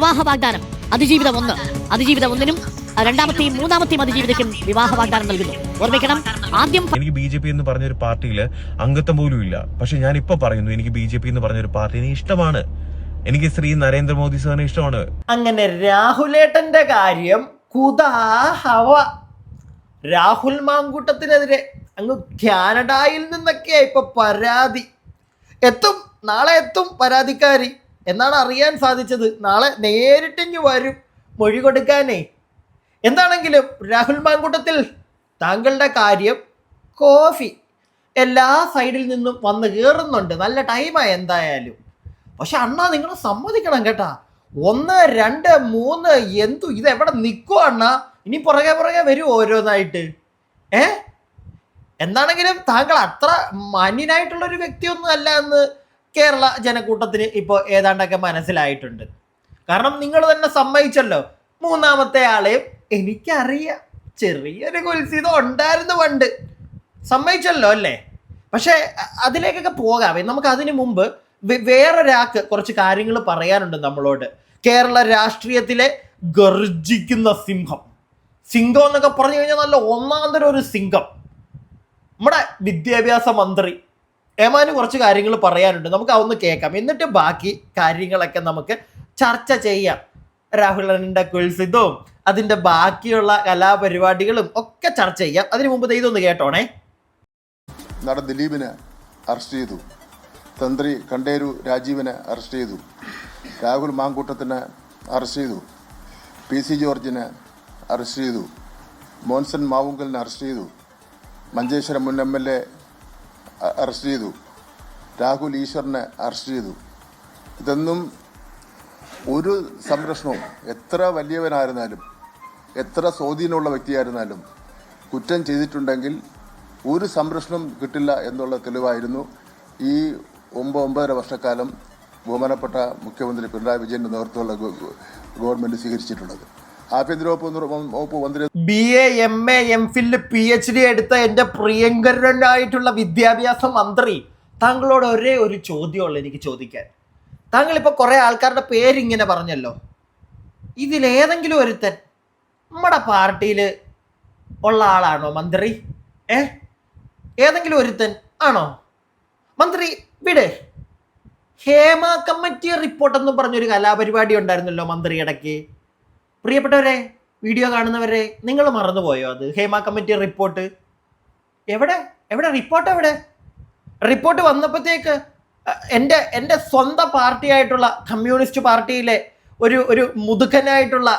വിവാഹ വാഗ്ദാനം അതിജീവിതം ഒന്ന്. അതിജീവിതം ഒന്നിനും രണ്ടാമത്തെയും മൂന്നാമത്തെയും അതിജീവിതയ്ക്കും വിവാഹ വാഗ്ദാനം നൽകുന്നു. ഓർമ്മിക്കണം ആദ്യം എനിക്ക് ബി ജെ പി എന്ന് പറഞ്ഞൊരു പാർട്ടിയിൽ അംഗത്വം പോലും ഇല്ല. പക്ഷെ ഞാൻ ഇപ്പൊ പറയുന്നു എനിക്ക് ബി ജെ പി എന്ന് പറഞ്ഞൊരു പാർട്ടിനെ ഇഷ്ടമാണ്. എനിക്ക് ശ്രീ നരേന്ദ്രമോദി സാറിനെ ഇഷ്ടമാണ്. അങ്ങനെ രാഹുലേട്ടന്റെ കാര്യം കുതാഹവ രാഹുൽ മാങ്കൂട്ടത്തിനെതിരെ അങ്ങ് കാനഡയിൽ നിന്നൊക്കെയാ ഇപ്പൊ പരാതി. എത്തും നാളെ എത്തും പരാതിക്കാരി. എന്നാണ് അറിയാൻ സാധിച്ചത്. നാളെ നേരിട്ടിഞ്ഞു വരും മൊഴി കൊടുക്കാനേ. എന്താണെങ്കിലും രാഹുൽ മാങ്കൂട്ടത്തിൽ താങ്കളുടെ കാര്യം കോഫി എല്ലാ സൈഡിൽ നിന്നും വന്ന് കയറുന്നുണ്ട് നല്ല ടൈമാണ് എന്തായാലും. പക്ഷെ അണ്ണാ നിങ്ങൾ സമ്മതിക്കണം കേട്ടാ. ഒന്ന് രണ്ട് മൂന്ന് എന്തു? ഇത് എവിടെ നിൽക്കുവോ അണ്ണാ? ഇനി പുറകെ പുറകെ വരും ഓരോന്നായിട്ട്. ഏ? എന്താണെങ്കിലും താങ്കൾ അത്ര മാന്യനായിട്ടുള്ള ഒരു വ്യക്തിയൊന്നും അല്ല എന്ന് കേരള ജനക്കൂട്ടത്തിന് ഇപ്പോൾ ഏതാണ്ടൊക്കെ മനസ്സിലായിട്ടുണ്ട്. കാരണം നിങ്ങൾ തന്നെ സമ്മതിച്ചല്ലോ മൂന്നാമത്തെ ആളെയും എനിക്കറിയാം. ചെറിയൊരു കുൽസിതം ഉണ്ടായിരുന്നു പണ്ട്. സമ്മതിച്ചല്ലോ അല്ലേ? പക്ഷേ അതിലേക്കൊക്കെ പോകാമേ നമുക്ക് അതിനു മുമ്പ് വേറൊരാൾക്ക് കുറച്ച് കാര്യങ്ങൾ പറയാനുണ്ട് നമ്മളോട്. കേരള രാഷ്ട്രീയത്തിലെ ഗർജിക്കുന്ന സിംഹം. സിംഹം എന്നൊക്കെ പറഞ്ഞു കഴിഞ്ഞാൽ നല്ല ഒന്നാന്തരം ഒരു സിംഹം. നമ്മുടെ വിദ്യാഭ്യാസ മന്ത്രി ഏമാന് കുറച്ച് കാര്യങ്ങൾ പറയാനുണ്ട്. നമുക്ക് അതൊന്ന് കേൾക്കാം. എന്നിട്ട് ബാക്കി കാര്യങ്ങളൊക്കെ നമുക്ക് ചർച്ച ചെയ്യാം. രാഹുലന്റെ കുൽസിതവും അതിന്റെ ബാക്കിയുള്ള കലാപരിപാടികളും ഒക്കെ ചർച്ച ചെയ്യാം. അതിനു മുമ്പ് ഇതൊന്ന് കേട്ടോണേ. നടൻ ദിലീപിനെ അറസ്റ്റ് ചെയ്തു. തന്ത്രി കണ്ടേരു രാജീവിനെ അറസ്റ്റ് ചെയ്തു. രാഹുൽ മാങ്കൂട്ടത്തിനെ അറസ്റ്റ് ചെയ്തു. പി സി ജോർജിനെ അറസ്റ്റ് ചെയ്തു. മോൻസൺ മാവുങ്കലിനെ അറസ്റ്റ് ചെയ്തു. മഞ്ചേശ്വരം മുൻ എം എൽ എ അറസ്റ്റ് ചെയ്തു. രാഹുൽ ഈശ്വറിനെ അറസ്റ്റ് ചെയ്തു. ഇതൊന്നും ഒരു സംരക്ഷണവും എത്ര വലിയവനായിരുന്നാലും എത്ര സ്വാധീനമുള്ള വ്യക്തിയായിരുന്നാലും കുറ്റം ചെയ്തിട്ടുണ്ടെങ്കിൽ ഒരു സംരക്ഷണം കിട്ടില്ല എന്നുള്ള തെളിവായിരുന്നു ഈ ഒമ്പത് ഒമ്പതര വർഷക്കാലം ബഹുമാനപ്പെട്ട മുഖ്യമന്ത്രി പിണറായി വിജയന്റെ നേതൃത്വമുള്ള ഗവ- ഗവ- ഗവൺമെന്റ് സ്വീകരിച്ചിട്ടുള്ളത്. ആഭ്യന്തര വകുപ്പ് B A M A M Phil P H D എടുത്ത എന്റെ പ്രിയങ്കരനായിട്ടുള്ള വിദ്യാഭ്യാസ മന്ത്രി. താങ്കളോട് ഒരേ ഒരു ചോദ്യമുള്ളൂ എനിക്ക് ചോദിക്കാൻ. താങ്കൾ ഇപ്പോൾ കുറേ ആൾക്കാരുടെ പേരിങ്ങനെ പറഞ്ഞല്ലോ. ഇതിലേതെങ്കിലും ഒരുത്തൻ നമ്മുടെ പാർട്ടിയിൽ ഉള്ള ആളാണോ മന്ത്രി? ഏ? ഏതെങ്കിലും ഒരുത്തൻ ആണോ? മന്ത്രി വിടെ. ഹേമ കമ്മിറ്റി റിപ്പോർട്ട് എന്ന് പറഞ്ഞൊരു കലാപരിപാടി ഉണ്ടായിരുന്നല്ലോ മന്ത്രി ഇടയ്ക്ക്. പ്രിയപ്പെട്ടവരെ വീഡിയോ കാണുന്നവരെ നിങ്ങൾ മറന്നുപോയോ അത്? Hema committee report. എവിടെ? എവിടെ? റിപ്പോർട്ട് എവിടെ? റിപ്പോർട്ട് വന്നപ്പോഴത്തേക്ക് എന്റെ എന്റെ സ്വന്തം പാർട്ടിയായിട്ടുള്ള കമ്മ്യൂണിസ്റ്റ് പാർട്ടിയിലെ ഒരു ഒരു മുതുക്കനായിട്ടുള്ള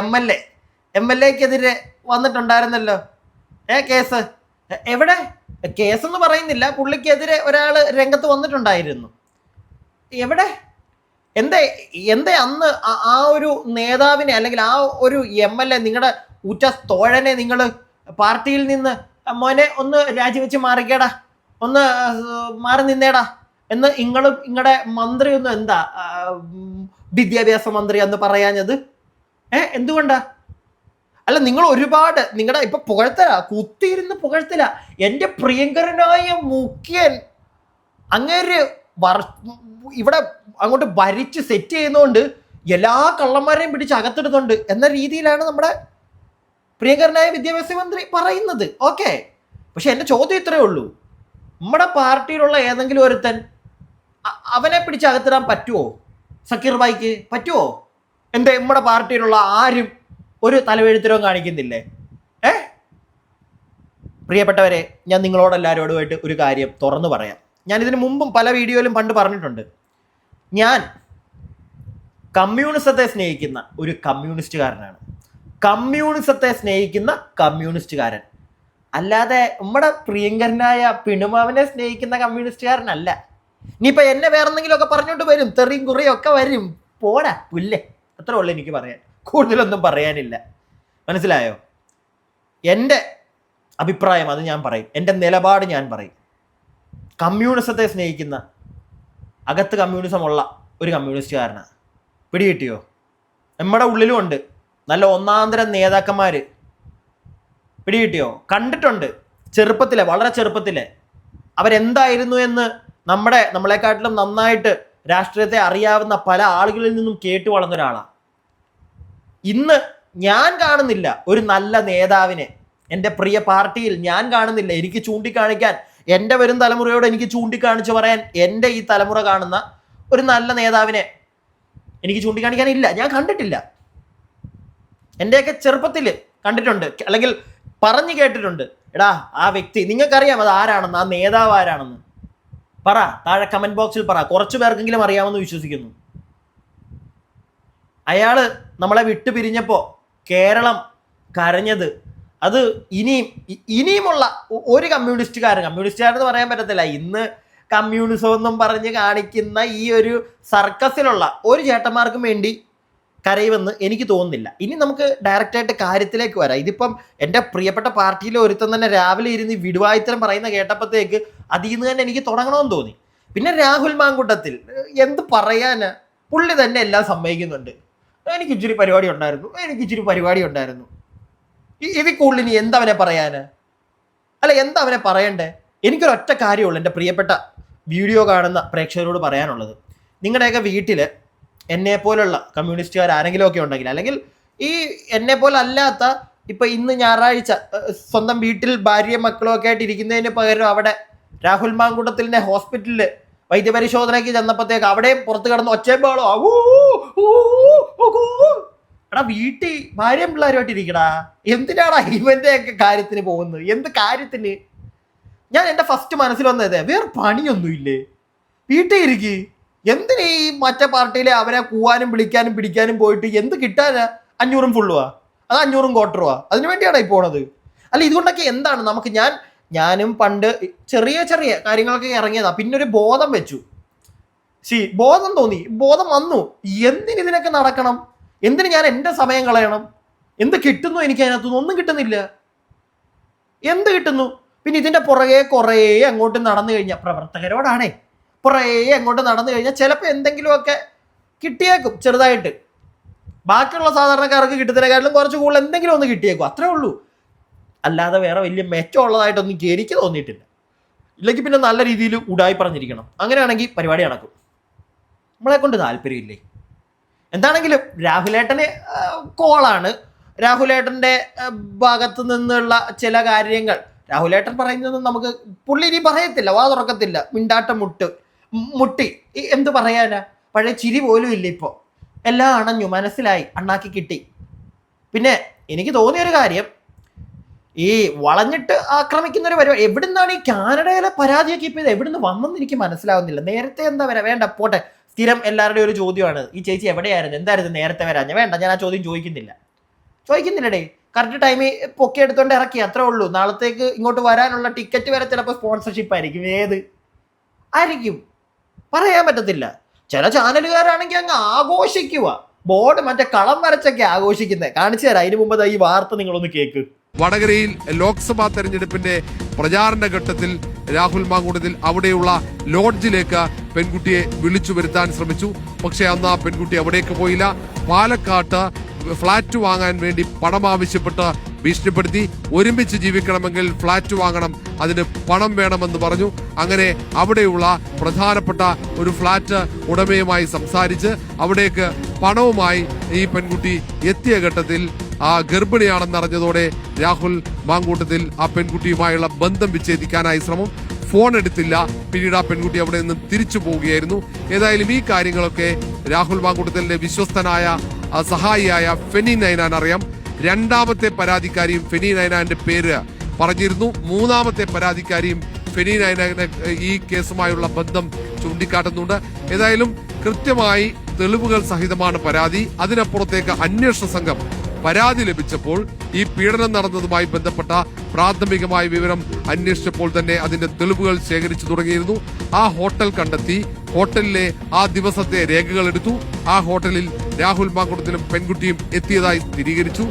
M L A M L എക്കെതിരെ വന്നിട്ടുണ്ടായിരുന്നല്ലോ. ഏ കേസ്? എവിടെ? കേസെന്ന് പറയുന്നില്ല. പുള്ളിക്കെതിരെ ഒരാൾ രംഗത്ത് വന്നിട്ടുണ്ടായിരുന്നു. എവിടെ? എന്തേ എന്തേ അന്ന് ആ- ഒരു നേതാവിനെ അല്ലെങ്കിൽ ആ ഒരു എം എൽ എ നിങ്ങളുടെ ഉറ്റ തോഴനെ നിങ്ങൾ പാർട്ടിയിൽ നിന്ന് മോനെ ഒന്ന് രാജിവെച്ച് മാറിക്കേടാ ഒന്ന് മാറി നിന്നേടാ എന്ന് നിങ്ങളും നിങ്ങളുടെ മന്ത്രി ഒന്നും എന്താ വിദ്യാഭ്യാസ മന്ത്രി എന്ന് പറയാഞ്ഞത്? ഏ എന്തുകൊണ്ടാ? അല്ല നിങ്ങൾ ഒരുപാട് നിങ്ങളുടെ ഇപ്പൊ പുകഴ്ത്തല കുത്തിയിരുന്ന് പുകഴ്ത്തല. എന്റെ പ്രിയങ്കരനായ മുഖ്യൻ അങ്ങേര് ഇവിടെ അങ്ങോട്ട് ഭരിച്ച് സെറ്റ് ചെയ്യുന്നതുകൊണ്ട് എല്ലാ കള്ളന്മാരെയും പിടിച്ച് അകത്തെടുത്തുണ്ട് എന്ന രീതിയിലാണ് നമ്മുടെ പ്രിയങ്കരനായ വിദ്യാഭ്യാസ മന്ത്രി പറയുന്നത്. ഓക്കെ പക്ഷെ എന്റെ ചോദ്യം ഇത്രയേ ഉള്ളൂ. നമ്മുടെ പാർട്ടിയിലുള്ള ഏതെങ്കിലും ഒരുത്തൻ അവനെ പിടിച്ച് അകത്തിടാൻ പറ്റുമോ സക്കീർ ബായിക്ക് പറ്റുമോ എന്താ നമ്മുടെ പാർട്ടിയിലുള്ള ആരും ഒരു തലവെഴുത്തരവും കാണിക്കുന്നില്ലേ? ഏ? പ്രിയപ്പെട്ടവരെ ഞാൻ നിങ്ങളോടെല്ലാവരോടുമായിട്ട് ഒരു കാര്യം തുറന്നു പറയാം. ഞാൻ ഇതിനു മുമ്പും പല വീഡിയോയിലും പണ്ട് പറഞ്ഞിട്ടുണ്ട്. ഞാൻ കമ്മ്യൂണിസത്തെ സ്നേഹിക്കുന്ന ഒരു കമ്മ്യൂണിസ്റ്റുകാരനാണ്. കമ്മ്യൂണിസത്തെ സ്നേഹിക്കുന്ന കമ്മ്യൂണിസ്റ്റുകാരൻ. അല്ലാതെ നമ്മുടെ പ്രിയങ്കരനായ പിണുമാവിനെ സ്നേഹിക്കുന്ന കമ്മ്യൂണിസ്റ്റുകാരനല്ല. ഇനിയിപ്പോൾ എന്നെ വേറെ എന്തെങ്കിലുമൊക്കെ പറഞ്ഞുകൊണ്ട് വരും. തെറിയും കുറയും ഒക്കെ വരും. പോടാ പുല്ലേ. അത്രേ ഉള്ളൂ എനിക്ക് പറയാൻ. കൂടുതലൊന്നും പറയാനില്ല. മനസ്സിലായോ? എന്റെ അഭിപ്രായം അത് ഞാൻ പറയും. എന്റെ നിലപാട് ഞാൻ പറയും. കമ്മ്യൂണിസത്തെ സ്നേഹിക്കുന്ന അകത്ത് കമ്മ്യൂണിസമുള്ള ഒരു കമ്മ്യൂണിസ്റ്റുകാരനാണ് പിടികിട്ടിയോ? നമ്മുടെ ഉള്ളിലും ഉണ്ട്. നല്ല ഒന്നാന്തരം നേതാക്കന്മാർ പിടികിട്ടിയോ? കണ്ടിട്ടുണ്ട്. ചെറുപ്പത്തിലെ വളരെ ചെറുപ്പത്തിലെ. അവരെന്തായിരുന്നു എന്ന് നമ്മുടെ നമ്മളെക്കാട്ടിലും നന്നായിട്ട് രാഷ്ട്രീയത്തെ അറിയാവുന്ന പല ആളുകളിൽ നിന്നും കേട്ടു വളർന്ന ഒരാളാണ് ഇന്ന് ഞാൻ കാണുന്നില്ല ഒരു നല്ല നേതാവിനെ. എന്റെ പ്രിയ പാർട്ടിയിൽ ഞാൻ കാണുന്നില്ല. എനിക്ക് ചൂണ്ടിക്കാണിക്കാൻ എന്റെ വരും തലമുറയോട് എനിക്ക് ചൂണ്ടിക്കാണിച്ച് പറയാൻ എന്റെ ഈ തലമുറ കാണുന്ന ഒരു നല്ല നേതാവിനെ എനിക്ക് ചൂണ്ടിക്കാണിക്കാനില്ല. ഞാൻ കണ്ടിട്ടില്ല. എന്റെയൊക്കെ ചെറുപ്പത്തിൽ കണ്ടിട്ടുണ്ട്. അല്ലെങ്കിൽ പറഞ്ഞു കേട്ടിട്ടുണ്ട്. എടാ ആ വ്യക്തി നിങ്ങൾക്കറിയാം അത് ആരാണെന്ന് ആ നേതാവ് ആരാണെന്ന്. പറ താഴെ കമന്റ് ബോക്സിൽ പറ. കുറച്ച് പേർക്കെങ്കിലും അറിയാമെന്ന് വിശ്വസിക്കുന്നു. അയാൾ നമ്മളെ വിട്ടുപിരിഞ്ഞപ്പോൾ കേരളം കരഞ്ഞത് അത് ഇനിയും ഇനിയുമുള്ള ഒരു കമ്മ്യൂണിസ്റ്റുകാരൻ കമ്മ്യൂണിസ്റ്റുകാരെന്ന് പറയാൻ പറ്റത്തില്ല. ഇന്ന് കമ്മ്യൂണിസം എന്നും പറഞ്ഞ് കാണിക്കുന്ന ഈ ഒരു സർക്കസിലുള്ള ഒരു ചേട്ടന്മാർക്കും വേണ്ടി കരയുമെന്ന് എനിക്ക് തോന്നുന്നില്ല. ഇനി നമുക്ക് ഡയറക്റ്റായിട്ട് കാര്യത്തിലേക്ക് വരാം. ഇതിപ്പം എന്റെ പ്രിയപ്പെട്ട പാർട്ടിയിലെ ഒരുത്തൻ തന്നെ രാവിലെ ഇരുന്ന് വിടുവായുത്തരം പറയുന്ന കേട്ടപ്പോഴത്തേക്ക് അതിൽ നിന്ന് തന്നെ എനിക്ക് തുടങ്ങണമെന്ന് തോന്നി. പിന്നെ രാഹുൽ മാങ്കുട്ടത്തിൽ എന്ത് പറയാന്? പുള്ളി തന്നെ എല്ലാം സമ്മതിക്കുന്നുണ്ട്. എനിക്ക് ഇച്ചിരി പരിപാടി ഉണ്ടായിരുന്നു. എനിക്ക് ഇച്ചിരി പരിപാടി ഉണ്ടായിരുന്നു. ഇതിൽ കൂടുതൽ ഇനി എന്തവനെ പറയാന് അല്ല എന്തവനെ പറയണ്ടേ എനിക്കൊരൊറ്റ കാര്യമുള്ളൂ എന്റെ പ്രിയപ്പെട്ട വീഡിയോ കാണുന്ന പ്രേക്ഷകരോട് പറയാനുള്ളത് നിങ്ങളുടെയൊക്കെ വീട്ടിൽ എന്നെ പോലുള്ള കമ്മ്യൂണിസ്റ്റുകാർ ആരെങ്കിലും ഒക്കെ ഉണ്ടെങ്കിൽ അല്ലെങ്കിൽ ഈ എന്നെ പോലെ അല്ലാത്ത ഇപ്പൊ ഇന്ന് ഞായറാഴ്ച സ്വന്തം വീട്ടിൽ ഭാര്യയും മക്കളും ഒക്കെ ആയിട്ട് ഇരിക്കുന്നതിന് പകരം അവിടെ രാഹുൽ മാങ്കുട്ടത്തിലിന്റെ ഹോസ്പിറ്റലിൽ വൈദ്യപരിശോധനയ്ക്ക് ചെന്നപ്പോഴത്തേക്ക് അവിടെയും പുറത്ത് കിടന്ന് ഒച്ചയും ബഹളവും. എടാ വീട്ടിൽ ഭാര്യയും പിള്ളേരുമായിട്ട് ഇരിക്കടാ. എന്തിനാടാ ഇവന്റെ ഒക്കെ കാര്യത്തിന് പോകുന്നത്? എന്ത് കാര്യത്തിന്? ഞാൻ എന്റെ ഫസ്റ്റ് മനസ്സിൽ വന്നത് വേറെ പണിയൊന്നുമില്ലേ? വീട്ടിൽ ഇരിക്ക്. എന്തിനാ മറ്റേ പാർട്ടിയിലെ അവരെ കൂവാനും വിളിക്കാനും പിടിക്കാനും പോയിട്ട് എന്ത് കിട്ടാനാ അഞ്ഞൂറും ഫുള്ളുവാ അത് അഞ്ഞൂറും ക്വാർട്ടറുവാ അതിനു വേണ്ടിയാണ് ഈ പോണത്. അല്ല ഇതുകൊണ്ടൊക്കെ എന്താണ്? നമുക്ക് ഞാൻ ഞാനും പണ്ട് ചെറിയ ചെറിയ കാര്യങ്ങളൊക്കെ ഇറങ്ങിയതാ. പിന്നെ ഒരു ബോധം വെച്ചു. ശരി ബോധം തോന്നി. ബോധം വന്നു. എന്തിനിതിനൊക്കെ നടക്കണം? എന്തിന് ഞാൻ എന്റെ സമയം കളയണം? എന്ത് കിട്ടുന്നു എനിക്ക് അതിനകത്തുനിന്ന് ഒന്നും കിട്ടുന്നില്ല. എന്ത് കിട്ടുന്നു? പിന്നെ ഇതിന്റെ പുറകെ കുറേ അങ്ങോട്ട് നടന്നു കഴിഞ്ഞാൽ പ്രവർത്തകരോടാണേ. പുറകെ അങ്ങോട്ട് നടന്നു കഴിഞ്ഞാൽ ചിലപ്പോൾ എന്തെങ്കിലുമൊക്കെ കിട്ടിയേക്കും ചെറുതായിട്ട്. ബാക്കിയുള്ള സാധാരണക്കാർക്ക് കിട്ടുന്നതിനെക്കാട്ടിലും കുറച്ച് കൂടുതൽ എന്തെങ്കിലും ഒന്ന് കിട്ടിയേക്കും. അത്രേ ഉള്ളൂ. അല്ലാതെ വേറെ വലിയ മെച്ചമുള്ളതായിട്ടൊന്നും എനിക്ക് തോന്നിയിട്ടില്ല. ഇല്ലെങ്കിൽ പിന്നെ നല്ല രീതിയിൽ ഉടായി പറഞ്ഞിരിക്കണം. അങ്ങനെയാണെങ്കിൽ പരിപാടി നടക്കും. നമ്മളെ കൊണ്ട് താല്പര്യമില്ലേ? എന്താണെങ്കിലും രാഹുലേട്ടന് കോളാണ്. രാഹുലേട്ടന്റെ ഭാഗത്ത് നിന്നുള്ള ചില കാര്യങ്ങൾ. രാഹുലേട്ടൻ പറയുന്നത് നമുക്ക് പുള്ളി ഇനി പറയത്തില്ല വാ തുറക്കത്തില്ല. മിണ്ടാട്ട മുട്ട് മുട്ടി. എന്ത് പറയാനാ? പഴയ ചിരി പോലും ഇല്ല ഇപ്പോൾ എല്ലാം അണഞ്ഞു മനസ്സിലായി അണ്ണാക്കി കിട്ടി. പിന്നെ എനിക്ക് തോന്നിയൊരു കാര്യം ഈ വളഞ്ഞിട്ട് ആക്രമിക്കുന്ന ഒരു പരിപാടി എവിടുന്നാണ് ഈ കാനഡയിലെ പരാതിയൊക്കെ ഇപ്പോൾ എവിടുന്ന് വന്നെന്ന് എനിക്ക് മനസ്സിലാവുന്നില്ല. നേരത്തെ എന്താ വരാ? വേണ്ട പോട്ടെ. സ്ഥിരം എല്ലാവരുടെയും ഒരു ചോദ്യമാണ് ഈ ചേച്ചി എവിടെയായിരുന്നു? എന്തായിരുന്നു നേരത്തെ വരാഞ്ഞ വേണ്ട ഞാൻ ആ ചോദ്യം ചോദിക്കുന്നില്ല. ചോദിക്കുന്നില്ലടേ. കറക്റ്റ് ടൈമിൽ പൊക്കി എടുത്തോണ്ട് ഇറക്കി അത്രേ ഉള്ളൂ. നാളത്തേക്ക് ഇങ്ങോട്ട് വരാനുള്ള ടിക്കറ്റ് വരെ ചിലപ്പോൾ സ്പോൺസർഷിപ്പ് ആയിരിക്കും. ഏത്? ആയിരിക്കും. പറയാൻ പറ്റത്തില്ല. ചില ചാനലുകാരാണെങ്കിൽ അങ്ങ് ആഘോഷിക്കുക. ബോർഡ് മറ്റേ കളം വരച്ചൊക്കെ ആഘോഷിക്കുന്നത് കാണിച്ചു തരാം അതിന് മുമ്പ് ഈ വാർത്ത നിങ്ങളൊന്ന് കേക്ക്. വടകരയിൽ ലോക്സഭാ തെരഞ്ഞെടുപ്പിന്റെ പ്രചാരണ ഘട്ടത്തിൽ രാഹുൽ മാങ്കൂട്ടത്തിൽ അവിടെയുള്ള ലോഡ്ജിലേക്ക് പെൺകുട്ടിയെ വിളിച്ചു വരുത്താൻ ശ്രമിച്ചു. പക്ഷേ അന്ന് ആ പെൺകുട്ടി അവിടേക്ക് പോയില്ല. പാലക്കാട്ട് ഫ്ളാറ്റ് വാങ്ങാൻ വേണ്ടി പണം ആവശ്യപ്പെട്ട് ഭീഷണിപ്പെടുത്തി ഒരുമിച്ച് ജീവിക്കണമെങ്കിൽ ഫ്ളാറ്റ് വാങ്ങണം അതിന് പണം വേണമെന്ന് പറഞ്ഞു. അങ്ങനെ അവിടെയുള്ള പ്രധാനപ്പെട്ട ഒരു ഫ്ളാറ്റ് ഉടമയുമായി സംസാരിച്ച് അവിടേക്ക് പണവുമായി ഈ പെൺകുട്ടി എത്തിയ ഘട്ടത്തിൽ ആ ഗർഭിണിയാണെന്നറിഞ്ഞതോടെ രാഹുൽ മാങ്കൂട്ടത്തിൽ ആ പെൺകുട്ടിയുമായുള്ള ബന്ധം വിച്ഛേദിക്കാനായി ശ്രമം. ഫോൺ എടുത്തില്ല. പിന്നീട് ആ പെൺകുട്ടി അവിടെ നിന്ന് തിരിച്ചു പോവുകയായിരുന്നു. ഏതായാലും ഈ കാര്യങ്ങളൊക്കെ രാഹുൽ മാങ്കൂട്ടത്തിന്റെ വിശ്വസ്തനായ സഹായിയായ ഫെനി നൈനാൻ അറിയാം. രണ്ടാമത്തെ പരാതിക്കാരിയും ഫെനി നൈനാന്റെ പേര് പറഞ്ഞിരുന്നു. മൂന്നാമത്തെ പരാതിക്കാരിയും ഫെനി നൈനാന്റെ ഈ കേസുമായുള്ള ബന്ധം ചൂണ്ടിക്കാട്ടുന്നുണ്ട്. ഏതായാലും കൃത്യമായി തെളിവുകൾ സഹിതമാണ് പരാതി. അതിനപ്പുറത്തേക്ക് അന്വേഷണ സംഘം പരാതി ലഭിച്ചപ്പോൾ ഈ പീഡനം നടന്നതുമായി ബന്ധപ്പെട്ട പ്രാഥമികമായ വിവരം അന്വേഷിച്ചപ്പോൾ തന്നെ അതിന്റെ തെളിവുകൾ ശേഖരിച്ചു തുടങ്ങിയിരുന്നു. ആ ഹോട്ടൽ കണ്ടെത്തി ഹോട്ടലിലെ ആ ദിവസത്തെ രേഖകൾ എടുത്തു. ആ ഹോട്ടലിൽ രാഹുൽ മാങ്കുടത്തിലും പെൺകുട്ടിയും എത്തിയതായി സ്ഥിരീകരിച്ചു.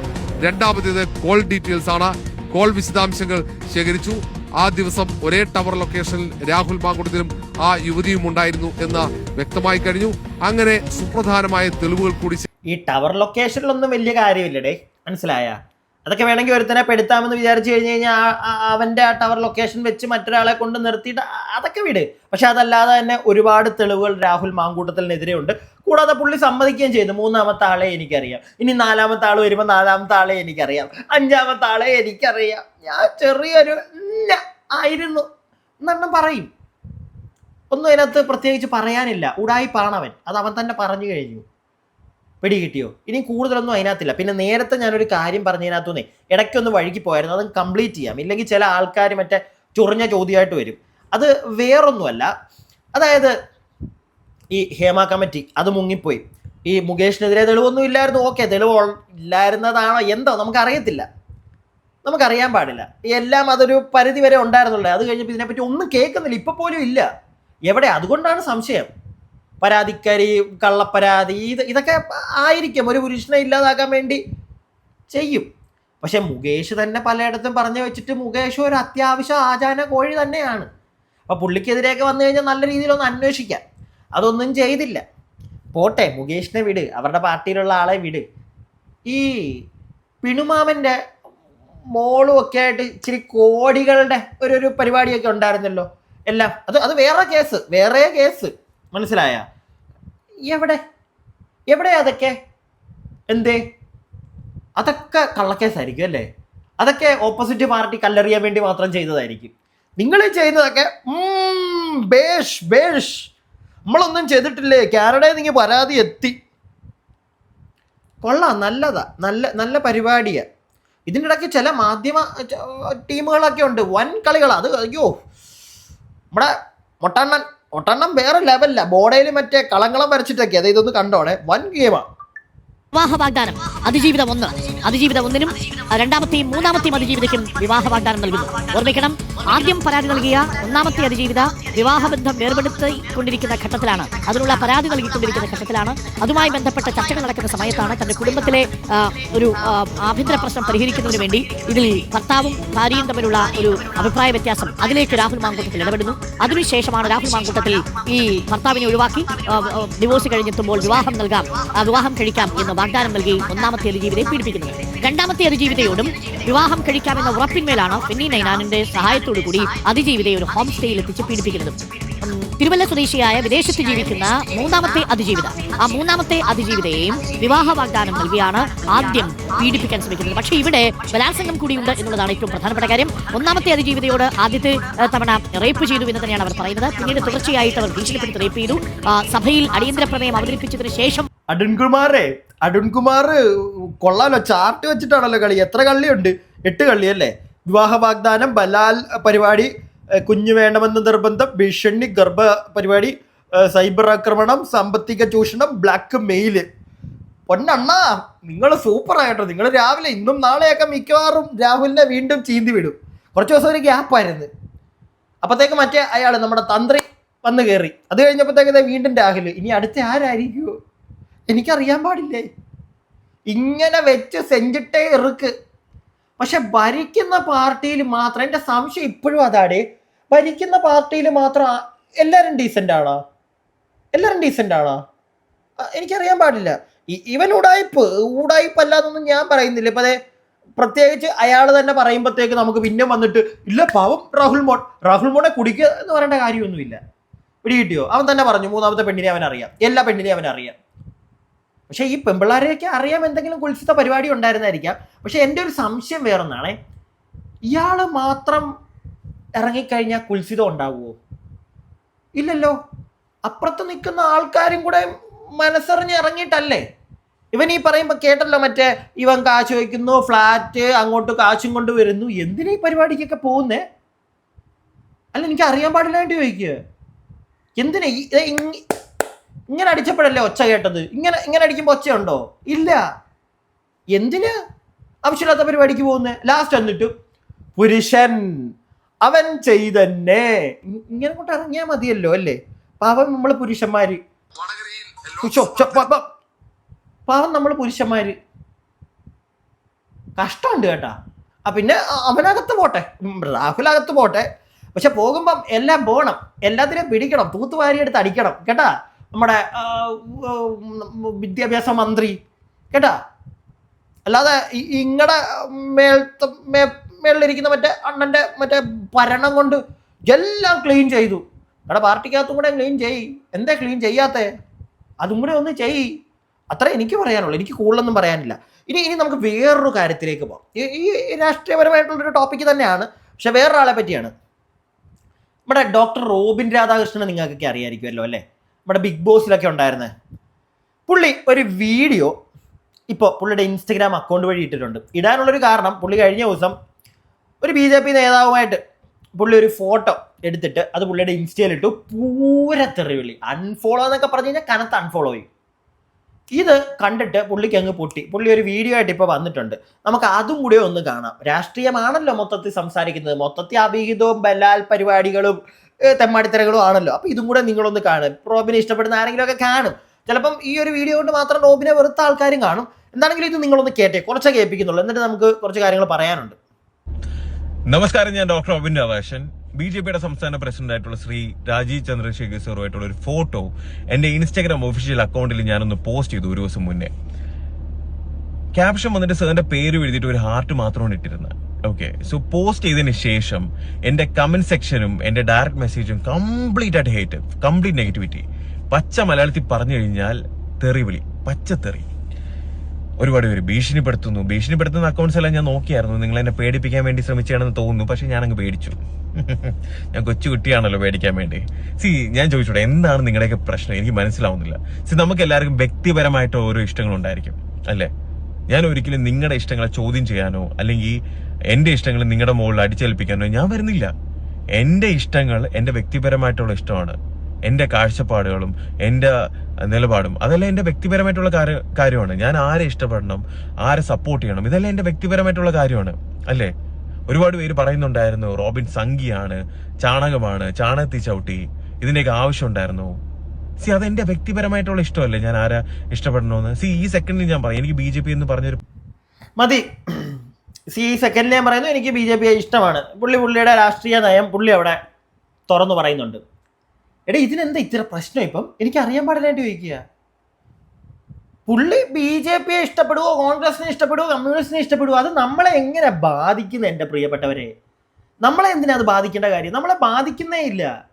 രണ്ടാമത്തേത് കോൾ ഡീറ്റെയിൽസ് ആണ്. കോൾ വിശദാംശങ്ങൾ ശേഖരിച്ചു. ആ ദിവസം ഒരേ ടവർ ലൊക്കേഷനിൽ രാഹുൽ മാങ്കുടത്തിലും ആ യുവതിയും ഉണ്ടായിരുന്നു എന്ന് വ്യക്തമായി കഴിഞ്ഞു. അങ്ങനെ സുപ്രധാനമായ തെളിവുകൾ കൂടി ഈ ടവർ ലൊക്കേഷനിലൊന്നും വലിയ കാര്യമില്ലടേ മനസ്സിലായ? അതൊക്കെ വേണമെങ്കിൽ ഒരുത്തനെ പെടുത്താമെന്ന് വിചാരിച്ചു കഴിഞ്ഞ് കഴിഞ്ഞാൽ അവന്റെ ആ- ടവർ ലൊക്കേഷൻ വെച്ച് മറ്റൊരാളെ കൊണ്ട് നിർത്തിയിട്ട് അതൊക്കെ വിട്. പക്ഷെ അതല്ലാതെ തന്നെ ഒരുപാട് തെളിവുകൾ രാഹുൽ മാങ്കൂട്ടത്തിനെതിരെ ഉണ്ട് കൂടാതെ പുള്ളി സമ്മതിക്കുകയും ചെയ്തു. മൂന്നാമത്തെ ആളെ എനിക്കറിയാം. ഇനി നാലാമത്തെ ആൾ വരുമ്പോൾ നാലാമത്തെ ആളെ എനിക്കറിയാം. അഞ്ചാമത്തെ ആളെ എനിക്കറിയാം. ഞാൻ ചെറിയൊരു ആയിരുന്നു എന്നെണ്ണം പറയും. ഒന്നും അതിനകത്ത് പ്രത്യേകിച്ച് പറയാനില്ല. ഉടായിപ്പാണവൻ. അത് അവൻ തന്നെ പറഞ്ഞു കഴിഞ്ഞു. പിടി കിട്ടിയോ ഇനി കൂടുതലൊന്നും അതിനകത്തില്ല. പിന്നെ നേരത്തെ ഞാനൊരു കാര്യം പറഞ്ഞതിനകത്തുനിന്നേ ഇടയ്ക്കൊന്ന് വഴുകി പോയായിരുന്നു. അത് കംപ്ലീറ്റ് ചെയ്യാം. ഇല്ലെങ്കിൽ ചില ആൾക്കാർ മറ്റേ ചൊറിഞ്ഞ ചോദ്യമായിട്ട് വരും. അത് വേറൊന്നുമല്ല. അതായത് ഈ ഹേമ കമ്മിറ്റി അത് മുങ്ങിപ്പോയി. ഈ മുകേഷിനെതിരെ തെളിവൊന്നും ഇല്ലായിരുന്നു ഓക്കെ തെളിവ് ഇല്ലായിരുന്നതാണോ? എന്തോ? നമുക്കറിയത്തില്ല. നമുക്കറിയാൻ പാടില്ല. എല്ലാം അതൊരു പരിധി വരെ ഉണ്ടായിരുന്നുള്ളൂ. അത് കഴിഞ്ഞപ്പോൾ ഇതിനെപ്പറ്റി ഒന്നും കേൾക്കുന്നില്ല. ഇപ്പോൾ പോലും ഇല്ല. എവിടെ? അതുകൊണ്ടാണ് സംശയം. പരാതിക്കാരി കള്ളപ്പരാതി ഇത് ഇതൊക്കെ ആയിരിക്കും. ഒരു പുരുഷനെ ഇല്ലാതാക്കാൻ വേണ്ടി ചെയ്യും. പക്ഷെ മുകേഷ് തന്നെ പലയിടത്തും പറഞ്ഞു വെച്ചിട്ട് മുകേഷ് ഒരു അത്യാവശ്യ ആചാര കോഴി തന്നെയാണ്. അപ്പൊ പുള്ളിക്കെതിരെയൊക്കെ വന്നു കഴിഞ്ഞാൽ നല്ല രീതിയിലൊന്ന് അന്വേഷിക്കാം. അതൊന്നും ചെയ്തില്ല. പോട്ടെ മുകേഷിനെ വിട്. അവരുടെ പാർട്ടിയിലുള്ള ആളെ വിട്. ഈ പിണുമാമന്റെ മോളും ഒക്കെ ആയിട്ട് ഇച്ചിരി കോടികളുടെ ഒരു ഒരു പരിപാടിയൊക്കെ ഉണ്ടായിരുന്നല്ലോ. എല്ലാം. അത് അത് വേറെ കേസ്. വേറെ കേസ്. മനസ്സിലായ? എവിടെ? എവിടെ അതൊക്കെ? എന്തേ? അതൊക്കെ കള്ളക്കേസായിരിക്കും അല്ലേ? അതൊക്കെ ഓപ്പോസിറ്റ് പാർട്ടി കല്ലെറിയാൻ വേണ്ടി മാത്രം ചെയ്തതായിരിക്കും. നിങ്ങൾ ചെയ്യുന്നതൊക്കെ ബേഷ് ബേഷ്. നമ്മളൊന്നും ചെയ്തിട്ടില്ലേ? കാനഡയിൽ നിങ്ങൾ പരാതി എത്തി. കൊള്ളാം നല്ലതാ. നല്ല നല്ല പരിപാടിയാ. ഇതിന്റെ ഇടയ്ക്ക് ചില മാധ്യമ ടീമുകളൊക്കെ ഉണ്ട്. വൻ കളികളാണ് അത് അയ്യോ. നമ്മുടെ മൊട്ടണ്ണൻ മൊട്ടണ്ണൻ വേറെ ലെവലില്ല ബോർഡയിൽ മറ്റേ കളങ്കളം വരച്ചിട്ടൊക്കെ. അതായത് ഇതൊന്ന് കണ്ടോണേ വൻ ഗെയിമാണ് വിവാഹ വാഗ്ദാനം അതിജീവിതം ഒന്ന്. അതിജീവിതം ഒന്നിനും രണ്ടാമത്തെയും മൂന്നാമത്തെയും അതിജീവിതയ്ക്കും വിവാഹ വാഗ്ദാനം നൽകുന്നു. ഓർമ്മിക്കണം ആദ്യം പരാതി നൽകിയ ഒന്നാമത്തെ അതിജീവിത വിവാഹബന്ധം വേർപെടുത്തിക്കൊണ്ടിരിക്കുന്ന ഘട്ടത്തിലാണ്. അതിനുള്ള പരാതി നൽകിക്കൊണ്ടിരിക്കുന്ന ഘട്ടത്തിലാണ്. അതുമായി ബന്ധപ്പെട്ട ചർച്ചകൾ നടക്കുന്ന സമയത്താണ് തന്റെ കുടുംബത്തിലെ ഒരു ആഭ്യന്തര പ്രശ്നം പരിഹരിക്കുന്നതിന് വേണ്ടി ഇതിൽ ഭർത്താവും ഭാര്യയും തമ്മിലുള്ള ഒരു അഭിപ്രായ വ്യത്യാസം അതിലേക്ക് രാഹുൽ മാങ്കൂട്ടത്തിൽ ഇടപെടുന്നു. അതിനുശേഷമാണ് രാഹുൽ മാങ്കൂട്ടത്തിൽ ഈ ഭർത്താവിനെ ഒഴിവാക്കി ഡിവോഴ്സ് കഴിഞ്ഞെത്തുമ്പോൾ വിവാഹം നൽകാം വിവാഹം കഴിക്കാം എന്ന് വാഗ്ദാനം നൽകി ഒന്നാമത്തെ അതിജീവിതയെ പീഡിപ്പിക്കുന്നത് രണ്ടാമത്തെ അതിജീവിതയോടും വിവാഹം കഴിക്കാമെന്ന ഉറപ്പിന്മേലാണ് ഫെന്നി നൈനാനിന്റെ സഹായത്തോടു കൂടി അതിജീവിതയെ ഒരു ഹോം സ്റ്റേയിൽ എത്തിച്ച് പീഡിപ്പിക്കുന്നത്. തിരുവല്ല സ്വദേശിയായ വിദേശത്ത് ജീവിക്കുന്ന മൂന്നാമത്തെ അതിജീവിത. ആ മൂന്നാമത്തെ അതിജീവിതയെയും വിവാഹ വാഗ്ദാനം നൽകിയാണ് ആദ്യം പീഡിപ്പിക്കാൻ ശ്രമിക്കുന്നത്. പക്ഷേ ഇവിടെ ബലാത്സംഗം കൂടിയുണ്ട് എന്നുള്ളതാണ് ഏറ്റവും പ്രധാനപ്പെട്ട കാര്യം. ഒന്നാമത്തെ അതിജീവിതയോട് ആദ്യത്തെ തവണ റേപ്പ് ചെയ്തു എന്ന് തന്നെയാണ് അവർ പറയുന്നത്. പിന്നീട് തുടർച്ചയായിട്ട് അവർ ഭീഷണിപ്പെടുത്തി റേപ്പ് ചെയ്തു. സഭയിൽ അടിയന്തര പ്രമേയം അവതരിപ്പിച്ചതിന് ശേഷം അരുൺകുമാർ കൊള്ളാലോ ചാർട്ട് വെച്ചിട്ടാണല്ലോ കളി. എത്ര കള്ളിയുണ്ട്? എട്ട് കള്ളി അല്ലേ? വിവാഹ വാഗ്ദാനം ബലാൽ പരിപാടി കുഞ്ഞു വേണമെന്ന് നിർബന്ധം ഭീഷണി ഗർഭ പരിപാടി സൈബർ ആക്രമണം സാമ്പത്തിക ചൂഷണം ബ്ലാക്ക് മെയിൽ പൊന്നണ്ണാ നിങ്ങൾ സൂപ്പർ ആയിട്ടോ. നിങ്ങൾ രാവിലെ ഇന്നും നാളെയൊക്കെ മിക്കവാറും രാഹുലിനെ വീണ്ടും ചീന്തി വിടും. കുറച്ച് ദിവസം ഒരു ഗ്യാപ്പായിരുന്നു അപ്പത്തേക്ക് മറ്റേ അയാൾ നമ്മുടെ തന്ത്രി വന്ന് കയറി അത് കഴിഞ്ഞപ്പോഴത്തേക്ക് വീണ്ടും രാഹുൽ ഇനി അടുത്ത ആരായിരിക്കുമോ എനിക്കറിയാൻ പാടില്ലേ? ഇങ്ങനെ വെച്ച് സെഞ്ചിട്ടേ ഇറുക്ക്. പക്ഷെ ഭരിക്കുന്ന പാർട്ടിയിൽ മാത്രം എന്റെ സംശയം ഇപ്പോഴും അതാടേ. ഭരിക്കുന്ന പാർട്ടിയിൽ മാത്രം എല്ലാവരും ഡീസന്റ് ആണോ? എല്ലാവരും ഡീസന്റ് ആണോ? എനിക്കറിയാൻ പാടില്ല. ഇവൻ ഉടായ്പ് ഉടായ്പ് അല്ലാതൊന്നും ഞാൻ പറയുന്നില്ല. ഇപ്പം അതെ പ്രത്യേകിച്ച് അയാൾ തന്നെ പറയുമ്പോഴത്തേക്ക് നമുക്ക് പിന്നെ വന്നിട്ട് ഇല്ല പാവം രാഹുൽ മോൺ രാഹുൽ മോണെ കുടിക്കുക എന്ന് പറയേണ്ട കാര്യമൊന്നുമില്ല. പിടി കിട്ടിയോ അവൻ തന്നെ പറഞ്ഞു മൂന്നാമത്തെ പെണ്ണിനെ അവൻ അറിയാം എല്ലാ പെണ്ണിനെയും അവൻ അറിയാം പക്ഷേ ഈ പെമ്പിള്ളാരെയൊക്കെ അറിയാം എന്തെങ്കിലും കുളിച്ചത്തെ പരിപാടി ഉണ്ടായിരുന്നായിരിക്കാം. പക്ഷെ എന്റെ ഒരു സംശയം വേറൊന്നാണേ. ഇയാൾ മാത്രം ഇറങ്ങിക്കഴിഞ്ഞാൽ കുൽസിതം ഉണ്ടാവുമോ ഇല്ലല്ലോ. അപ്പുറത്ത് നിൽക്കുന്ന ആൾക്കാരും കൂടെ മനസ്സറിഞ്ഞ് ഇറങ്ങിയിട്ടല്ലേ? ഇവൻ ഈ പറയുമ്പോൾ കേട്ടല്ലോ മറ്റേ ഇവൻ കാശ് വയ്ക്കുന്നു ഫ്ലാറ്റ് അങ്ങോട്ട് കാശും കൊണ്ട് വരുന്നു. എന്തിനാ ഈ പരിപാടിക്കൊക്കെ പോകുന്നേ? അല്ല എനിക്ക് അറിയാൻ പാടില്ലാണ്ട് ചോദിക്കുക എന്തിനാ ഇങ്ങനെ അടിച്ചപ്പോഴല്ലേ ഒച്ച കേട്ടത്? ഇങ്ങനെ ഇങ്ങനെ അടിക്കുമ്പോൾ ഒച്ചയുണ്ടോ? ഇല്ല. എന്തിന് ആവശ്യമില്ലാത്ത പരിപാടിക്ക് പോകുന്നേ? ലാസ്റ്റ് എന്നിട്ട് പുരുഷൻ അവൻ ചെയ്തന്നെ. ഇങ്ങനെ കൊണ്ട് ഇറങ്ങിയാൽ മതിയല്ലോ അല്ലേ? പാവം നമ്മൾ പുരുഷന്മാര്. പാവം നമ്മൾ പുരുഷന്മാര്. കഷ്ടമുണ്ട് കേട്ടാ. ആ പിന്നെ അവനകത്ത് പോട്ടെ. രാഹുലകത്ത് പോട്ടെ. പക്ഷെ പോകുമ്പം എല്ലാം പോകണം എല്ലാത്തിനെയും പിടിക്കണം. തൂത്തുവാരി എടുത്ത് അടിക്കണം. കേട്ടാ? നമ്മുടെ വിദ്യാഭ്യാസ മന്ത്രി. കേട്ടാ? അല്ലാതെ ഇങ്ങടെ മേൽത്ത മേ മേളിലിരിക്കുന്ന മറ്റേ അണ്ണന്റെ മറ്റേ ഭരണം കൊണ്ട് എല്ലാം ക്ലീൻ ചെയ്തു. നിങ്ങളുടെ പാർട്ടിക്കകത്തും കൂടെ ക്ലീൻ ചെയ്. എന്താ ക്ലീൻ ചെയ്യാത്തേ? അതും കൂടെ ഒന്ന് ചെയ്. അത്ര എനിക്ക് പറയാനുള്ളൂ. എനിക്ക് കൂടുതലൊന്നും പറയാനില്ല. ഇനി ഇനി നമുക്ക് വേറൊരു കാര്യത്തിലേക്ക് പോകാം. ഈ രാഷ്ട്രീയപരമായിട്ടുള്ളൊരു ടോപ്പിക്ക് തന്നെയാണ്. പക്ഷെ വേറൊരാളെ പറ്റിയാണ്. നമ്മുടെ ഡോക്ടർ റോബിൻ രാധാകൃഷ്ണനെ നിങ്ങൾക്കൊക്കെ അറിയാമായിരിക്കുമല്ലോ അല്ലേ? നമ്മുടെ ബിഗ് ബോസിലൊക്കെ ഉണ്ടായിരുന്നത് പുള്ളി ഒരു വീഡിയോ ഇപ്പോൾ പുള്ളിയുടെ ഇൻസ്റ്റഗ്രാം അക്കൗണ്ട് വഴി ഇട്ടിട്ടുണ്ട്. ഇടാനുള്ളൊരു കാരണം പുള്ളി കഴിഞ്ഞ ദിവസം ഒരു ബി ജെ പി നേതാവുമായിട്ട് പുള്ളി ഒരു ഫോട്ടോ എടുത്തിട്ട് അത് പുള്ളിയുടെ ഇൻസ്റ്റയിൽ ഇട്ടു. പൂര തെറിവിളി. അൺഫോളോ എന്നൊക്കെ പറഞ്ഞു കഴിഞ്ഞാൽ കനത്ത് അൺഫോളോ ചെയ്യും ഇത് കണ്ടിട്ട് പുള്ളിക്ക് അങ്ങ് പൊട്ടി. പുള്ളി ഒരു വീഡിയോ ആയിട്ട് ഇപ്പോൾ വന്നിട്ടുണ്ട്. നമുക്ക് അതും കൂടെ ഒന്ന് കാണാം. രാഷ്ട്രീയമാണല്ലോ മൊത്തത്തിൽ സംസാരിക്കുന്നത്. മൊത്തത്തിൽ അഭിഹിതവും ബലാൽ പരിപാടികളും ഏഹ് തെമ്മാടിത്തരങ്ങളും ആണല്ലോ. അപ്പോൾ ഇതും കൂടെ നിങ്ങളൊന്ന് കാണും. റോബിനെ ഇഷ്ടപ്പെടുന്ന ആരെങ്കിലും ഒക്കെ കാണും. ചിലപ്പം ഈ ഒരു വീഡിയോ കൊണ്ട് മാത്രം റോബിനെ വെറുത്ത ആൾക്കാരും കാണും. എന്താണെങ്കിലും ഇത് നിങ്ങളൊന്ന് കേട്ടേ കുറച്ചേ കേൾപ്പിക്കുന്നുള്ളൂ. എന്നിട്ട് നമുക്ക് കുറച്ച് കാര്യങ്ങൾ പറയാനുണ്ട്. നമസ്കാരം ഞാൻ doctor Abin Radhakrishnan. B J പിയുടെ സംസ്ഥാന പ്രസിഡന്റ് ആയിട്ടുള്ള ശ്രീ രാജീവ് ചന്ദ്രശേഖർ സാറുമായിട്ടുള്ള ഒരു ഫോട്ടോ എന്റെ ഇൻസ്റ്റാഗ്രാം ഒഫീഷ്യൽ അക്കൗണ്ടിൽ ഞാനൊന്ന് പോസ്റ്റ് ചെയ്തു ഒരു ദിവസം മുന്നേ. ക്യാപ്ഷൻ വന്നിട്ട് സാറിന്റെ പേര് എഴുതിയിട്ട് ഒരു ഹാർട്ട് മാത്രമാണ് ഇട്ടിരുന്നത്. ഓക്കെ സോ പോസ്റ്റ് ചെയ്തതിന് ശേഷം എന്റെ കമന്റ് സെക്ഷനും എന്റെ ഡയറക്ട് മെസ്സേജും കംപ്ലീറ്റ് ആയിട്ട് ഹേറ്റ് കംപ്ലീറ്റ് നെഗറ്റിവിറ്റി പച്ച മലയാളത്തിൽ പറഞ്ഞു കഴിഞ്ഞാൽ തെറിവിളി പച്ച തെറി. ഒരുപാട് പേര് ഭീഷണിപ്പെടുത്തുന്നു. ഭീഷണിപ്പെടുത്തുന്ന അക്കൗണ്ട്സ് എല്ലാം ഞാൻ നോക്കിയായിരുന്നു. നിങ്ങൾ എന്നെ പേടിപ്പിക്കാൻ വേണ്ടി ശ്രമിച്ചാണെന്ന് തോന്നുന്നു. പക്ഷെ ഞാൻ അങ്ങ് പേടിച്ചു. ഞാൻ കൊച്ചു കുട്ടിയാണല്ലോ പേടിക്കാൻ വേണ്ടി. സി ഞാൻ ചോദിച്ചോട്ടെ എന്താണ് നിങ്ങളുടെയൊക്കെ പ്രശ്നം? എനിക്ക് മനസ്സിലാവുന്നില്ല. സി നമുക്ക് എല്ലാവർക്കും വ്യക്തിപരമായിട്ട് ഓരോ ഇഷ്ടങ്ങളുണ്ടായിരിക്കും അല്ലേ? ഞാൻ ഒരിക്കലും നിങ്ങളുടെ ഇഷ്ടങ്ങളെ ചോദ്യം ചെയ്യാനോ അല്ലെങ്കിൽ എന്റെ ഇഷ്ടങ്ങൾ നിങ്ങളുടെ മുകളിൽ അടിച്ചേൽപ്പിക്കാനോ ഞാൻ വരുന്നില്ല. എന്റെ ഇഷ്ടങ്ങൾ എന്റെ വ്യക്തിപരമായിട്ടുള്ള ഇഷ്ടമാണ്. എന്റെ കാഴ്ചപ്പാടുകളും എന്റെ നിലപാടും അതെല്ലാം എന്റെ വ്യക്തിപരമായിട്ടുള്ള കാര്യ- കാര്യമാണ്. ഞാൻ ആരെ ഇഷ്ടപ്പെടണം ആരെ സപ്പോർട്ട് ചെയ്യണം ഇതെല്ലാം എന്റെ വ്യക്തിപരമായിട്ടുള്ള കാര്യമാണ്. അല്ലേ? ഒരുപാട് പേര് പറയുന്നുണ്ടായിരുന്നു റോബിൻ സംഘിയാണ് ചാണകമാണ് ചാണകത്തി ചവിട്ടി ഇതിന്റെയൊക്കെ ആവശ്യം ഉണ്ടായിരുന്നു. സി എന്റെ വ്യക്തിപരമായിട്ടുള്ള ഇഷ്ടമല്ലേ? ഞാൻ ആരാ ഇഷ്ടപ്പെടണമെന്ന്? സി ഈ സെക്കൻഡിൽ ഞാൻ പറയും എനിക്ക് ബി ജെ പി എന്ന് പറഞ്ഞൊരു മതി. സി സെക്കൻഡ് ഞാൻ പറയുന്നു എനിക്ക് ബി ജെ പിയെ ഇഷ്ടമാണ്. പുള്ളി പുള്ളിയുടെ രാഷ്ട്രീയ നയം പുള്ളി അവിടെ തുറന്നു പറയുന്നുണ്ട്. എടാ ഇതിനെന്താ ഇത്ര പ്രശ്നം ഇപ്പം? എനിക്ക് അറിയാൻ പാടില്ലായിട്ട് ചോദിക്കുക. പുള്ളി ബി ജെ പിയെ ഇഷ്ടപ്പെടുവോ കോൺഗ്രസിനെ ഇഷ്ടപ്പെടുവോ കമ്മ്യൂണിസ്റ്റിനെ ഇഷ്ടപ്പെടുവോ? അത് നമ്മളെ എങ്ങനെ ബാധിക്കുന്നു എന്റെ പ്രിയപ്പെട്ടവരെ? നമ്മളെ എന്തിനാ അത് ബാധിക്കേണ്ട കാര്യം? നമ്മളെ ബാധിക്കുന്നേ ഇല്ല.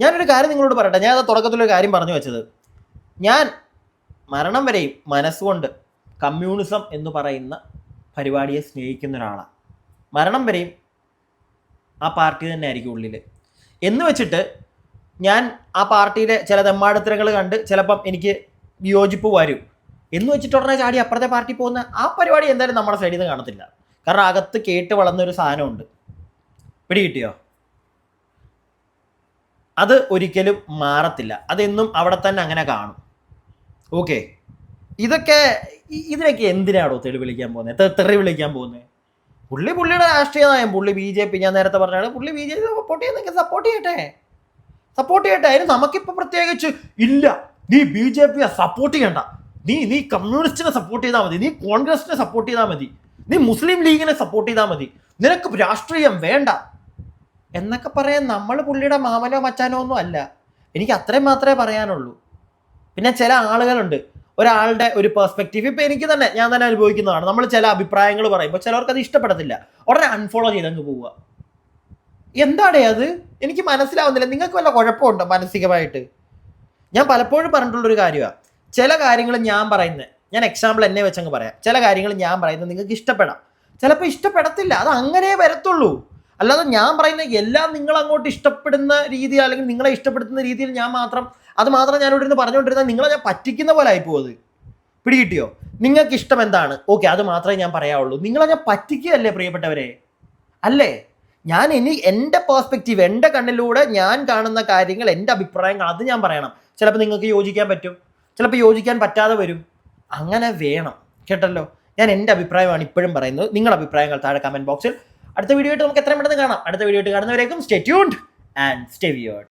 ഞാനൊരു കാര്യം നിങ്ങളോട് പറയട്ടെ. ഞാൻ അത് തുടക്കത്തിലൊരു കാര്യം പറഞ്ഞു വെച്ചത്. ഞാൻ മരണം വരെയും മനസ്സുകൊണ്ട് കമ്മ്യൂണിസം എന്ന് പറയുന്ന പരിപാടിയെ സ്നേഹിക്കുന്ന ഒരാളാണ് മരണം വരെയും ആ പാർട്ടി തന്നെ ആയിരിക്കും ഉള്ളിൽ എന്ന് വെച്ചിട്ട് ഞാൻ ആ പാർട്ടിയിലെ ചില തെമ്മാടിത്തരങ്ങൾ കണ്ട് ചിലപ്പം എനിക്ക് വിയോജിപ്പ് വരും. എന്ന് വെച്ചിട്ട് ഉടനെ ചാടി അപ്പുറത്തെ പാർട്ടി പോകുന്ന ആ പരിപാടി എന്തായാലും നമ്മുടെ സൈഡിൽ നിന്ന് കാണത്തില്ല. കാരണം അകത്ത് കേട്ട് വളർന്ന ഒരു സാധനമുണ്ട് പിടികിട്ടിയോ അത് ഒരിക്കലും മാറത്തില്ല. അതെന്നും അവിടെ തന്നെ അങ്ങനെ കാണും. ഓക്കെ ഇതൊക്കെ ഇതിനൊക്കെ എന്തിനാണോ തെളി വിളിക്കാൻ പോകുന്നത് തെറി വിളിക്കാൻ പോകുന്നത് പുള്ളി പുള്ളിയുടെ രാഷ്ട്രീയ നയം. പുള്ളി ബി ജെ പി ഞാൻ നേരത്തെ പറഞ്ഞാണ് പുള്ളി ബി ജെ പി സപ്പോർട്ട് ചെയ്യുന്നെങ്കിൽ സപ്പോർട്ട് ചെയ്യട്ടെ? സപ്പോർട്ട് ചെയ്യട്ടെ. അതിന് നമുക്കിപ്പോൾ പ്രത്യേകിച്ച് ഇല്ല. നീ ബി ജെ പിയെ സപ്പോർട്ട് ചെയ്യണ്ട. നീ നീ കമ്മ്യൂണിസ്റ്റിനെ സപ്പോർട്ട് ചെയ്താൽ മതി. നീ കോൺഗ്രസിനെ സപ്പോർട്ട് ചെയ്താൽ മതി. നീ മുസ്ലിം ലീഗിനെ സപ്പോർട്ട് ചെയ്താൽ മതി. നിനക്ക് രാഷ്ട്രീയം വേണ്ട. എന്നൊക്കെ പറയാൻ നമ്മൾ പുള്ളിയുടെ മാമനോ മച്ചാനോ ഒന്നും അല്ല. എനിക്ക് അത്രയും മാത്രമേ പറയാനുള്ളൂ. പിന്നെ ചില ആളുകളുണ്ട്. ഒരാളുടെ ഒരു പെർസ്പെക്റ്റീവ് ഇപ്പം എനിക്ക് തന്നെ ഞാൻ തന്നെ അനുഭവിക്കുന്നതാണ്. നമ്മൾ ചില അഭിപ്രായങ്ങൾ പറയുമ്പോൾ ചിലവർക്ക് അത് ഇഷ്ടപ്പെടത്തില്ല. ഉടനെ അൺഫോളോ ചെയ്തങ്ങ് പോവുക. എന്താടേ അത്? എനിക്ക് മനസ്സിലാവുന്നില്ല. നിങ്ങൾക്ക് വല്ല കുഴപ്പമുണ്ടോ മാനസികമായിട്ട്? ഞാൻ പലപ്പോഴും പറഞ്ഞിട്ടുള്ളൊരു കാര്യമാണ് ചില കാര്യങ്ങൾ ഞാൻ പറയുന്നത് ഞാൻ എക്സാമ്പിൾ എന്നെ വെച്ചങ്ങ് പറയാം. ചില കാര്യങ്ങൾ ഞാൻ പറയുന്നത് നിങ്ങൾക്ക് ഇഷ്ടപ്പെടാം. ചിലപ്പോൾ ഇഷ്ടപ്പെടത്തില്ല. അത് അങ്ങനെ വരത്തുള്ളൂ. അല്ലാതെ ഞാൻ പറയുന്ന എല്ലാം നിങ്ങൾ അങ്ങോട്ട് ഇഷ്ടപ്പെടുന്ന രീതി അല്ലെങ്കിൽ നിങ്ങളെ ഇഷ്ടപ്പെടുത്തുന്ന രീതിയിൽ ഞാൻ മാത്രം അത് മാത്രം ഞാൻ ഇവിടെ നിന്ന് പറഞ്ഞുകൊണ്ടിരുന്ന നിങ്ങളെ ഞാൻ പറ്റിക്കുന്ന പോലെ ആയി പോകുന്നത് പിടികിട്ടിയോ? നിങ്ങൾക്ക് ഇഷ്ടം എന്താണ്? ഓക്കെ അത് മാത്രമേ ഞാൻ പറയാവുള്ളൂ. നിങ്ങളെ ഞാൻ പറ്റിക്കുകയല്ലേ പ്രിയപ്പെട്ടവരെ? അല്ലേ? ഞാൻ ഇനി എന്റെ പേഴ്സ്പെക്റ്റീവ് എന്റെ കണ്ണിലൂടെ ഞാൻ കാണുന്ന കാര്യങ്ങൾ എന്റെ അഭിപ്രായങ്ങൾ അത് ഞാൻ പറയണം. ചിലപ്പോൾ നിങ്ങൾക്ക് യോജിക്കാൻ പറ്റും. ചിലപ്പോൾ യോജിക്കാൻ പറ്റാതെ വരും. അങ്ങനെ വേണം. കേട്ടല്ലോ? ഞാൻ എന്റെ അഭിപ്രായമാണ് ഇപ്പോഴും പറയുന്നത്. നിങ്ങളുടെ അഭിപ്രായങ്ങൾ താഴെ കമന്റ് ബോക്സിൽ അടുത്ത വീഡിയോ ആയിട്ട് നമുക്ക് എത്രയും പെട്ടെന്ന് കാണാം. അടുത്ത വീഡിയോ ആയിട്ട് കാണുന്നവരേക്കും സ്റ്റേ ആൻഡ് സ്റ്റേ